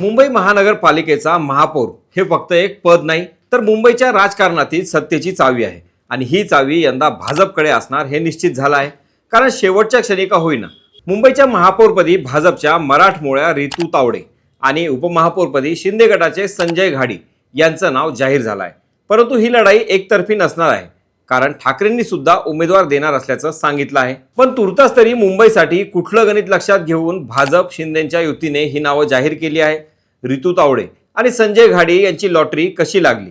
मुंबई महानगरपालिकेचा महापौर हे फक्त एक पद नाही तर मुंबईच्या राजकारणातील सत्तेची चावी आहे. आणि ही चावी यंदा भाजपकडे असणार हे निश्चित झालं आहे. कारण शेवटच्या क्षणी का होईना मुंबईच्या महापौरपदी भाजपच्या मराठमोळ्या रितू तावडे आणि उपमहापौरपदी शिंदे गटाचे संजय घाडी यांचं नाव जाहीर झालं आहे. परंतु ही लढाई एकतर्फी नसणार आहे. कारण ठाकरेंनी सुद्धा उमेदवार देणार असल्याचं सांगितलं आहे. पण तुर्तास तरी मुंबईसाठी कुठलं गणित लक्षात घेऊन भाजप शिंदेच्या युतीने ही नावं जाहीर केली आहे? रितू तावडे आणि संजय घाडे यांची लॉटरी कशी लागली?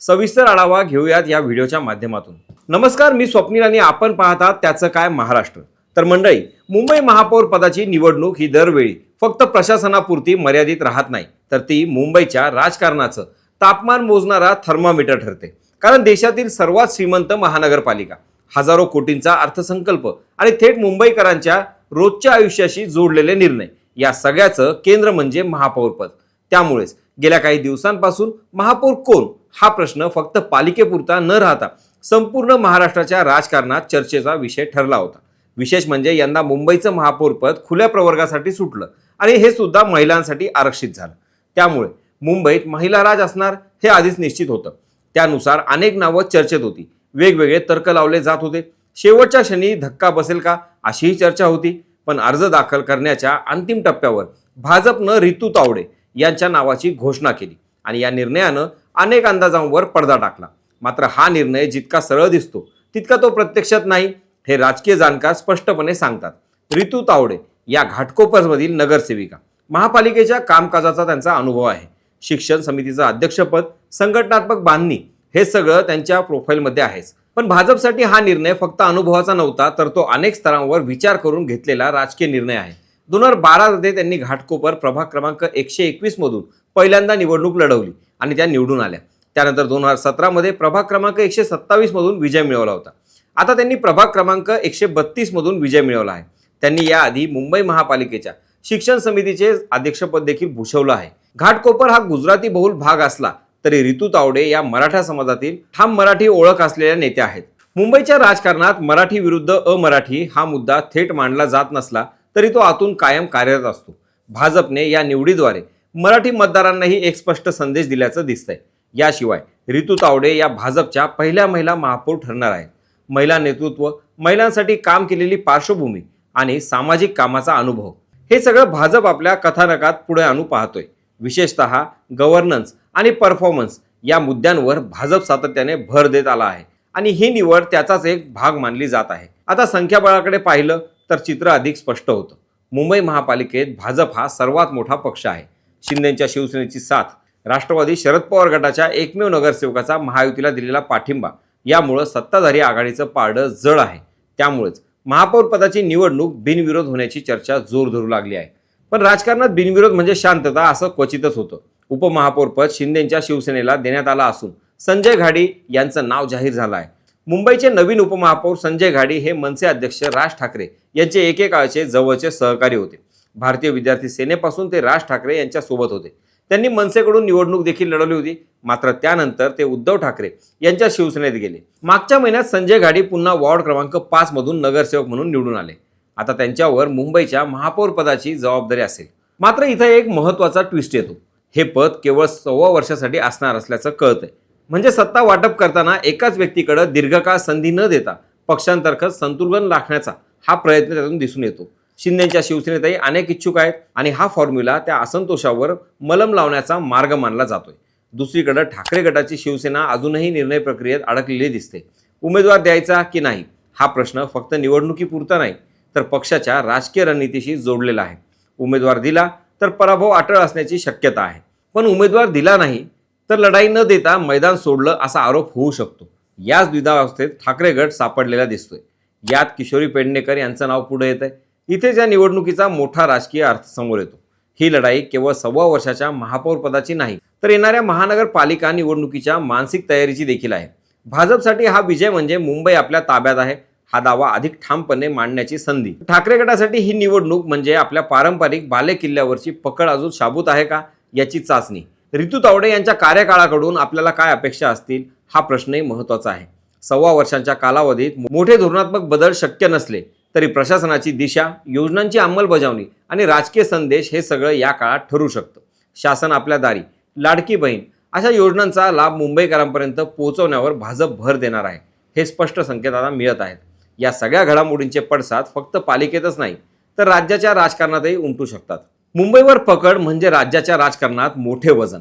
सविस्तर आढावा घेऊयात या व्हिडिओच्या माध्यमातून. नमस्कार मी स्वप्नील आणि आपण पाहतात त्याचं काय महाराष्ट्र. तर मंडळी मुंबई महापौर पदाची निवडणूक ही दरवेळी फक्त प्रशासनापुरती मर्यादित राहत नाही तर ती मुंबईच्या राजकारणाचं. तापमान मोजणारा थर्मामीटर ठरते. कारण देशातील सर्वात श्रीमंत महानगरपालिका हजारो कोटींचा अर्थसंकल्प आणि थेट मुंबईकरांच्या रोजच्या आयुष्याशी जोडलेले निर्णय. या सगळ्याचं केंद्र म्हणजे महापौरपद त्यामुळेच गेल्या काही दिवसांपासून महापौर कोण? हा प्रश्न फक्त पालिकेपुरता न राहता संपूर्ण महाराष्ट्राच्या राजकारणात चर्चेचा विषय ठरला होता. विशेष म्हणजे यंदा मुंबईचं महापौरपद खुल्या प्रवर्गासाठी सुटलं आणि हे सुद्धा महिलांसाठी आरक्षित झालं. त्यामुळे मुंबईत महिला राज असणार हे आधीच निश्चित होतं. त्यानुसार अनेक नावं चर्चेत होती. वेगवेगळे तर्क लावले जात होते. शेवटच्या क्षणी धक्का बसेल का अशीही चर्चा होती. पण अर्ज दाखल करण्याच्या अंतिम टप्प्यावर भाजपनं रितू तावडे यांच्या नावाची घोषणा केली आणि या निर्णयानं अनेक अंदाजांवर पडदा टाकला. मात्र हा निर्णय जितका सरळ दिसतो तितका तो प्रत्यक्षात नाही हे राजकीय जाणकार स्पष्टपणे सांगतात. रितू तावडे या घाटकोपरमधील नगरसेविका. महापालिकेच्या कामकाजाचा त्यांचा अनुभव आहे. शिक्षण समितीचं अध्यक्षपद संघटनात्मक बांधणी हे सगळं त्यांच्या प्रोफाईलमध्ये आहेच. पण भाजपसाठी हा निर्णय फक्त अनुभवाचा नव्हता तर तो अनेक स्तरांवर विचार करून घेतलेला राजकीय निर्णय आहे. दोन हजार बारामध्ये त्यांनी घाटकोपर प्रभाग क्रमांक एकशे एकवीसमधून पहिल्यांदा निवडणूक लढवली आणि त्या निवडून आल्या. त्यानंतर दोन हजार सतरामध्ये प्रभाग क्रमांक एकशे सत्तावीसमधून विजय मिळवला होता. आता त्यांनी प्रभाग क्रमांक एकशे बत्तीसमधून विजय मिळवला आहे. त्यांनी याआधी मुंबई महापालिकेच्या शिक्षण समितीचे अध्यक्षपद देखील भूषवलं आहे. घाटकोपर हा गुजराती बहुल भाग असला तरी रितू तावडे या मराठा समाजातील ठाम मराठी ओळख असलेल्या नेत्या आहेत. मुंबईच्या राजकारणात मराठी विरुद्ध अमराठी हा मुद्दा थेट मांडला जात नसला तरी तो आतून कायम कार्यरत असतो. भाजपने या निवडीद्वारे मराठी मतदारांनाही एक स्पष्ट संदेश दिल्याचं दिसतंय. याशिवाय रितू तावडे या भाजपच्या पहिल्या महिला महापौर ठरणार आहेत. महिला नेतृत्व महिलांसाठी काम केलेली पार्श्वभूमी आणि सामाजिक कामाचा अनुभव हे सगळं भाजप आपल्या कथानकात पुढे आणू पाहतोय. विशेषतः गव्हर्नन्स आणि परफॉर्मन्स या मुद्द्यांवर भाजप सातत्याने भर देत आला आहे. आणि ही निवड त्याचाच एक भाग मानली जात आहे. आता संख्याबळाकडे पाहिलं तर चित्र अधिक स्पष्ट होतं. मुंबई महापालिकेत भाजप हा सर्वात मोठा पक्ष आहे. शिंदेच्या शिवसेनेची साथ राष्ट्रवादी शरद पवार गटाच्या एकमेव नगरसेवकाचा महायुतीला दिलेला पाठिंबा यामुळं सत्ताधारी आघाडीचं पारडं जड आहे. त्यामुळेच महापौरपदाची निवडणूक बिनविरोध होण्याची चर्चा जोर धरू लागली आहे. पण राजकारणात बिनविरोध म्हणजे शांतता असं क्वचितच होतं. उपमहापौरपद शिंदेच्या शिवसेनेला देण्यात आलं असून संजय घाडी यांचं नाव जाहीर झालं आहे. मुंबईचे नवीन उपमहापौर संजय घाडी हे मनसे अध्यक्ष राज ठाकरे यांचे एकेकाळचे जवळचे सहकारी होते. भारतीय विद्यार्थी सेनेपासून ते राज ठाकरे यांच्या सोबत होते. त्यांनी मनसेकडून निवडणूक देखील लढवली होती. मात्र त्यानंतर ते उद्धव ठाकरे यांच्या शिवसेनेत गेले. मागच्या महिन्यात संजय घाडी पुन्हा वॉर्ड क्रमांक पाच मधून नगरसेवक म्हणून निवडून आले. आता त्यांच्यावर मुंबईच्या महापौर पदाची जबाबदारी असेल. मात्र इथं एक महत्त्वाचा ट्विस्ट येतो. हे पद केवळ सव्वा वर्षासाठी असणार असल्याचं कळतंय. म्हणजे सत्ता वाटप करताना एकाच व्यक्तीकडे दीर्घकाळ संधी न देता पक्षांतर्गत संतुलन राखण्याचा हा प्रयत्न त्यातून दिसून येतो. शिंदेच्या शिवसेनेतही अनेक इच्छुक आहेत आणि हा फॉर्म्युला त्या असंतोषावर मलम लावण्याचा मार्ग मानला जातोय. दुसरीकडे ठाकरे गटाची शिवसेना अजूनही निर्णय प्रक्रियेत अडकलेली दिसते. उमेदवार द्यायचा की नाही? हा प्रश्न फक्त निवडणुकीपुरता नाही तर पक्षाच्या राजकीय रणनीतीशी जोडलेला आहे. उमेदवार दिला तर पराभव अटळ असण्याची शक्यता आहे. पण उमेदवार दिला नाही तर लढाई न देता मैदान सोडलं असा आरोप होऊ शकतो. याच द्विधावस्थेत ठाकरे गट सापडलेला दिसतोय. यात किशोरी पेडणेकर यांचं नाव पुढे येत आहे इथेच या निवडणुकीचा मोठा राजकीय अर्थ समोर येतो. ही लढाई केवळ सव्वा वर्षाच्या महापौर पदाची नाही तर येणाऱ्या महानगरपालिका निवडणुकीच्या मानसिक तयारीची देखील आहे. भाजपसाठी हा विजय म्हणजे मुंबई आपल्या ताब्यात आहे. हा दावा अधिक ठामपणे मांडण्याची संधी. ठाकरे गटासाठी ही निवडणूक म्हणजे आपल्या पारंपरिक बाले किल्ल्यावरची पकड अजून शाबूत आहे का याची चाचणी. रितू तावडे यांच्या कार्यकाळाकडून आपल्याला काय अपेक्षा असतील हा प्रश्नही महत्त्वाचा आहे. सव्वा वर्षांच्या कालावधीत मोठे धोरणात्मक बदल शक्य नसले तरी प्रशासनाची दिशा योजनांची अंमलबजावणी आणि राजकीय संदेश हे सगळं या काळात ठरू शकतं. शासन आपल्या दारी लाडकी बहीण अशा योजनांचा लाभ मुंबईकरांपर्यंत पोहोचवण्यावर भाजप भर देणार आहे. हे स्पष्ट संकेत आता मिळत आहेत. या सगळ्या घडामोडींचे पडसाद फक्त पालिकेतच नाही तर राज्याच्या राजकारणातही उमटू शकतात. मुंबईवर पकड म्हणजे राज्याच्या राजकारणात मोठे वजन.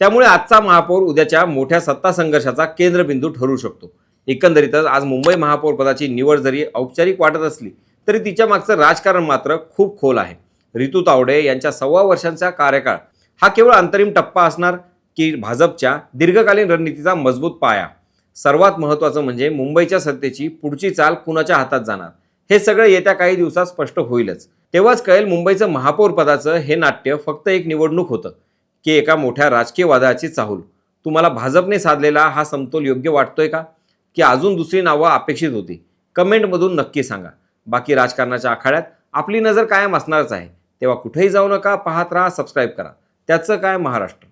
त्यामुळे आजचा महापौर उद्याच्या मोठ्या सत्ता संघर्षाचा केंद्रबिंदू ठरू शकतो. एकंदरीतच आज मुंबई महापौर पदाची निवड जरी औपचारिक वाटत असली तरी तिच्या मागचं राजकारण मात्र खूप खोल आहे. रितू तावडे यांच्या सव्वा वर्षांचा कार्यकाळ हा केवळ अंतरिम टप्पा असणार की भाजपच्या दीर्घकालीन रणनीतीचा मजबूत पाया. सर्वात महत्त्वाचं म्हणजे मुंबईच्या सत्तेची पुढची चाल कुणाच्या हातात जाणार? हे सगळं येत्या काही दिवसात स्पष्ट होईलच. तेव्हाच कळेल मुंबईचं महापौर पदाचं हे नाट्य फक्त एक निवडणूक होतं की एका मोठ्या राजकीय वादळाची चाहूल. तुम्हाला भाजपने साधलेला हा समतोल योग्य वाटतोय का? की अजून दुसरी नावं अपेक्षित होती? कमेंटमधून नक्की सांगा. बाकी राजकारणाच्या आखाड्यात आपली नजर कायम असणारच आहे. तेव्हा कुठेही जाऊ नका पाहत राहा सबस्क्राईब करा. त्याचं काय महाराष्ट्र?